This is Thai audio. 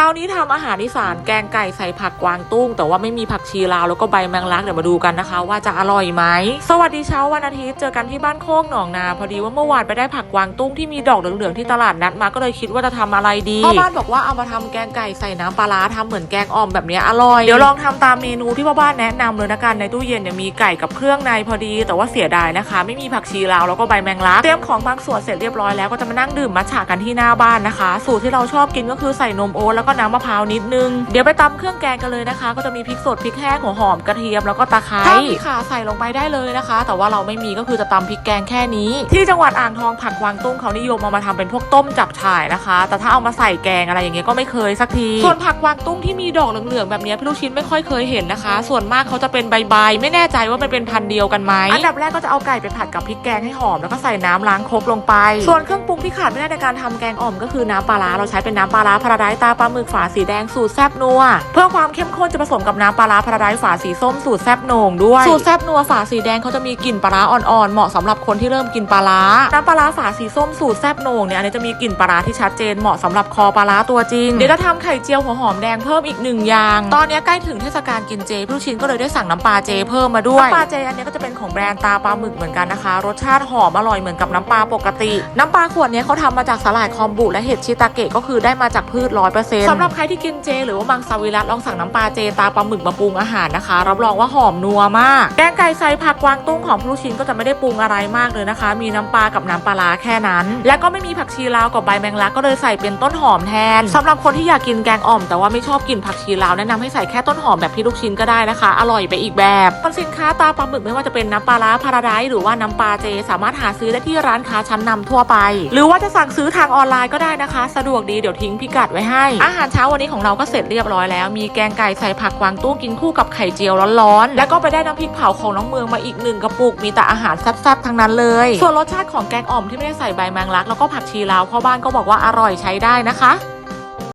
ช้านี้ทำอาหารอีสานแกงไก่ใส่ผักกวางตุ้ง แต่ว่าไม่มีผักชีลาวแล้วก็ใบแมงลักเดี๋ยวมาดูกันนะคะ ว่าจะอร่อยไหมสวัสดีเช้าวันอาทิตย์เจอกันที่บ้านโคกหนองนา พอดีว่าเมื่อวานไปได้ผักกวางตุ้งที่มีดอกเหลืองๆที่ตลาดนัดมาก็เลยคิดว่าจะทำอะไรดีพ่อบ้านบอกว่าเอามาทำแกงไก่ใส่น้ำปลาร้าทำเหมือนแกงอ่อมแบบนี้อร่อยเดี๋ยวลองทำตามเมนูที่พ่อบ้านแนะนำเลยนะกันในตู้เย็นเนี่ยมีไก่กับเครื่องในพอดี แต่ว่าเสียดายนะคะ ไม่มีผักชีลาวแล้วก็ใบแมงลักเตรียมของบางส่วนเสร็จเรียบร้อยแล้วก็จะมานั่งดื่มมัทฉะกันที่หน้าบ้านนะคะ สูตรที่เราชอบกินก็คือใส่นมโอ๊ตแล้วก็น้ำมะพร้าวนิดนึง เดี๋ยวไปตำเครื่องแกงกันเลยนะคะ ก็จะมีพริกสดพริกแห้งหัวหอมกระเทียมแล้วก็ตะไคร้ถ้ามีข่าใส่ลงไปได้เลยนะคะ แต่ว่าเราไม่มีก็คือจะตำพริกแกงแค่นี้ ที่จังหวัดอ่างทองผักกวางตุ้งเขานิยมเอามาทำเป็นพวกต้มจับฉ่ายนะคะ แต่ถ้าเอามาใส่แกงอะไรอย่างเงี้ยก็ไม่เคยสักทีส่วนผักกวางตุ้งที่มีดอกเหลืองๆแบบเนี้ยพี่ลูกชิ้นไม่ค่อยเคยเห็นนะคะ ส่วนมากเขาจะเป็นใบๆไม่แน่ใจว่ามันเป็นพันธุ์เดียวกันไหมอันดับแรกก็จะเอาไก่ไปผัดกับพริกแกงให้หอมแล้วก็ใส่น้ำล้างครกลงไป ส่วนเครื่องปรุงที่ขาดไม่ได้ในการทำแกงอ่อมก็คือน้ำปลาร้าเราใช้เป็นน้ำปลาร้าพาราไดซ์ตาปลาหมึกฝาสีแดงสูตรแซบนัว เพื่อความเข้มข้นจะผสมกับน้ำปลาร้าพาราไดซ์ฝาสีส้มสูตรแซบโหน่งด้วย สูตรแซบนัวฝาสีแดงเขาจะมีกลิ่นปลาร้าอ่อนๆเหมาะสำหรับคนที่เริ่มกินปลาร้าน้ำปลาร้าฝาสีส้มสูตรแซบโหน่งเนี่ยอันนี้จะมีกลิ่นปลาร้าที่ชัดเจนเหมาะสำหรับคอปลาร้าตัวจริงเดี๋ยวจะทำไข่เจียวหัวหอมแดงเพิ่มอีกหนึ่งอย่าง ตอนนี้ใกล้ถึงเทศกาลกินเจพี่ลูกชิ้นก็เลยได้สั่งน้ำปลาเจเพิ่มมาด้วยน้ำปลาเจอันนี้ก็จะเป็นของแบรนด์ตาปลาหมึกเหมือนกันนะคะ รสชาติหอมอร่อยเหมือนกับน้ำปลาปกติ น้ำปลาขวดนี้เขาทำมาจากสาหร่ายคอมบุและเห็ดชิตาเกะก็คือได้มาจากพืชร้อยเปอร์เซ็นต์สำหรับใครที่กินเจ หรือว่ามังสวิรัตลองสั่งน้ำปลาเจตาปลาหมึกมาปรุงอาหารนะคะ รับรองว่าหอมนัวมาก แกงไก่ใส่ผักกวางตุ้งของพี่ลูกชิ้นก็จะไม่ได้ปรุงอะไรมากเลยนะคะ มีน้ำปลากับน้ำปลาร้าแค่นั้น และก็ไม่มีผักชีลาวกับใบแมงลักก็เลยใส่เป็นต้นหอมแทนสำหรับคนที่อยากกินแกงอ่อม แต่ว่าไม่ชอบกินผักชีลาวแนะนำให้ใส่แค่ต้นหอมแบบพี่ลูกชิ้นก็ได้นะคะ อร่อยไปอีกแบบผลสินค้าตาปลาหมึกไม่ว่าจะเป็นน้ำปลาร้าพาราไดซ์หรือว่าน้ำปลาเจ สามารถหาซื้อได้ที่ร้านค้าชั้นนำทั่วไป หรือว่าจะสั่งซื้อทางออนไลน์ก็ได้นะคะ สะดวกดีเดี๋ยวทิ้งพิกัดไว้ให้อาหารเช้าวันนี้ของเราก็เสร็จเรียบร้อยแล้ว มีแกงไก่ใส่ผักกวางตุ้งกินคู่กับไข่เจียวร้อนๆ แล้วก็ไปได้น้ำพริกเผาของน้องเมืองมาอีกหนึ่งกระปุก มีแต่อาหารแซ่บๆทั้งนั้นเลย ส่วนรสชาติของแกงอ่อมที่ไม่ได้ใส่ใบแมงลัก แล้วก็ผักชีลาวพ่อบ้านก็บอกว่าอร่อยใช้ได้นะคะ